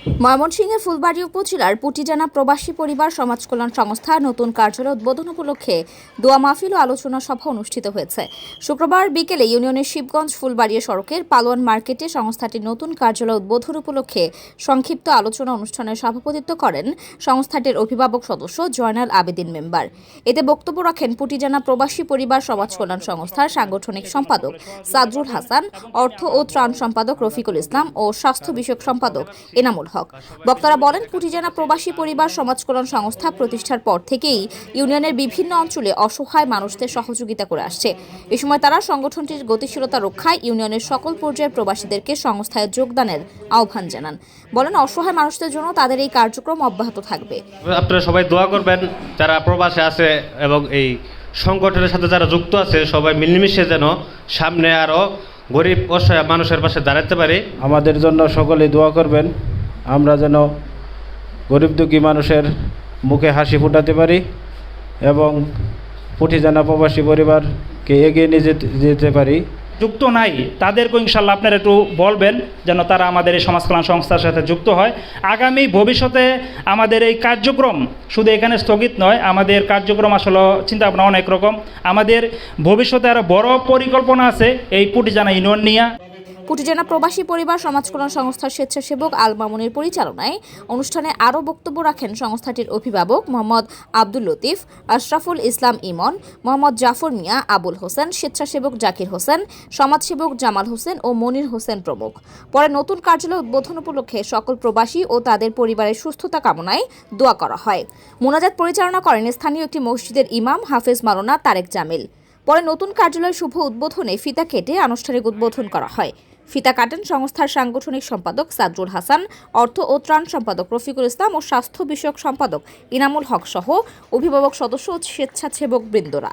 ময়মনসিংহের ফুলবাড়ী উপজেলার পুটিজানা প্রবাসী পরিবার সমাজ কল্যাণ সংস্থা নতুন কার্যালয় উদ্বোধন উপলক্ষে দোয়া মাহফিল ও আলোচনা সভা অনুষ্ঠিত হয়েছে। শুক্রবার বিকেলে ইউনিয়নের শিবগঞ্জ ফুলবাড়িয়া সড়কের পালোয়ান মার্কেটে সংস্থাটির নতুন কার্যালয় উদ্বোধন উপলক্ষে সংক্ষিপ্ত আলোচনা অনুষ্ঠানের সভাপতিত্ব করেন সংস্থাটির অভিভাবক সদস্য জয়নাল আবেদিন মেম্বার। এতে বক্তব্য রাখেন পুটিজানা প্রবাসী পরিবার সমাজ কল্যাণ সংস্থার সাংগঠনিক সম্পাদক সাদরুল হাসান, অর্থ ও ত্রাণ সম্পাদক রফিকুল ইসলাম ও স্বাস্থ্য বিষয়ক সম্পাদক এনামুল হক। বক্তারা বলেন পুটিজানা প্রবাসী পরিবার সমাজকল্যাণ সংস্থা প্রতিষ্ঠার পর থেকেই ইউনিয়নের বিভিন্ন অঞ্চলে অসহায় মানুষদের সহযোগিতা করে আসছে। এ সময় তারা সংগঠনটির গতিশীলতা রক্ষায় ইউনিয়নের সকল পর্যায়ের প্রবাসীদেরকে সংস্থায় যোগদানের আহ্বান জানান। বলেন অসহায় মানুষদের জন্য তাদের এই কার্যক্রম অব্যাহত থাকবে। আপনারা সবাই দোয়া করবেন যারা প্রবাসে আছে এবং এই সংগঠনের সাথে যারা যুক্ত আছে সবাই মিলেমিশে যেন সামনে আরও গরিব অসহায় মানুষের পাশে দাঁড়াতে পারি। আমাদের জন্য সকলে দোয়া করবেন। আমরা যেন গরিব দুঃখী মানুষের মুখে হাসি ফুটাতে পারি এবং পুঠিজানা প্রবাসী পরিবারকে এগিয়ে নিয়ে যেতে যেতে পারি। যুক্ত নাই তাদেরকে ইনশাল্লাহ আপনারা একটু বলবেন যেন তারা আমাদের এই সমাজ কল্যাণ সংস্থার সাথে যুক্ত হয়। আগামী ভবিষ্যতে আমাদের এই কার্যক্রম শুধু এখানে স্থগিত নয়, আমাদের কার্যক্রম আসলে চিন্তা ভাবনা অনেক রকম। আমাদের ভবিষ্যতে আরও বড় পরিকল্পনা আছে, এই পুটিজানা ইউনিয়ন নিয়ে। পুটিজানা প্রবাসী পরিবার সমাজ কল্যাণ সংস্থার স্বেচ্ছাসেবক আল মামুনের পরিচালনায় অনুষ্ঠানে আরও বক্তব্য রাখেন সংস্থাটির অভিভাবক মোহাম্মদ আব্দুল লতিফ, আশরাফুল ইসলাম ইমন, মোহাম্মদ জাফর মিয়া, আবুল হোসেন, স্বেচ্ছাসেবক জাকির হোসেন, সমাজসেবক জামাল হোসেন ও মনির হোসেন প্রমুখ। পরে নতুন কার্যালয় উদ্বোধন উপলক্ষে সকল প্রবাসী ও তাদের পরিবারের সুস্থতা কামনায় দোয়া করা হয়। মোনাজাত পরিচালনা করেন স্থানীয় একটি মসজিদের ইমাম হাফেজ মাওলানা তারেক জামিল। পরে নতুন কার্যালয় শুভ উদ্বোধনে ফিতা কেটে আনুষ্ঠানিক উদ্বোধন করা হয়। ফিতা কাটেন সংস্থার সাংগঠনিক সম্পাদক সাদরুল হাসান, অর্থ ও ত্রাণ সম্পাদক রফিকুল ইসলাম ও স্বাস্থ্য বিষয়ক সম্পাদক ইনামুল হক সহ অভিভাবক সদস্য ও স্বেচ্ছাসেবক বৃন্দরা।